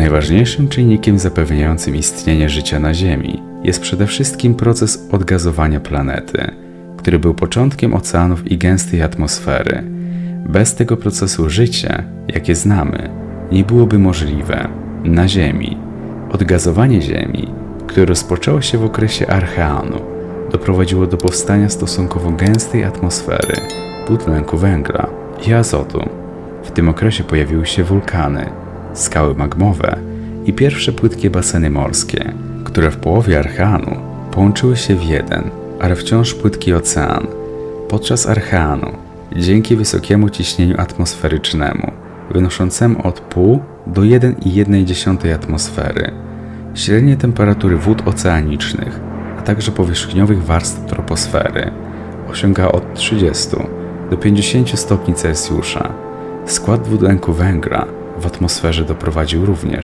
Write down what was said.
Najważniejszym czynnikiem zapewniającym istnienie życia na Ziemi jest przede wszystkim proces odgazowania planety, który był początkiem oceanów i gęstej atmosfery. Bez tego procesu życie, jakie znamy, nie byłoby możliwe na Ziemi. Odgazowanie Ziemi, które rozpoczęło się w okresie Archeanu, doprowadziło do powstania stosunkowo gęstej atmosfery, dwutlenku węgla i azotu. W tym okresie pojawiły się wulkany, skały magmowe i pierwsze płytkie baseny morskie, które w połowie Archeanu połączyły się w jeden, ale wciąż płytki ocean. Podczas Archeanu, dzięki wysokiemu ciśnieniu atmosferycznemu, wynoszącemu od 0,5 do 1,1 atmosfery, średnie temperatury wód oceanicznych, a także powierzchniowych warstw troposfery osiąga od 30 do 50 stopni Celsjusza. Skład dwutlenku węgla w atmosferze doprowadził również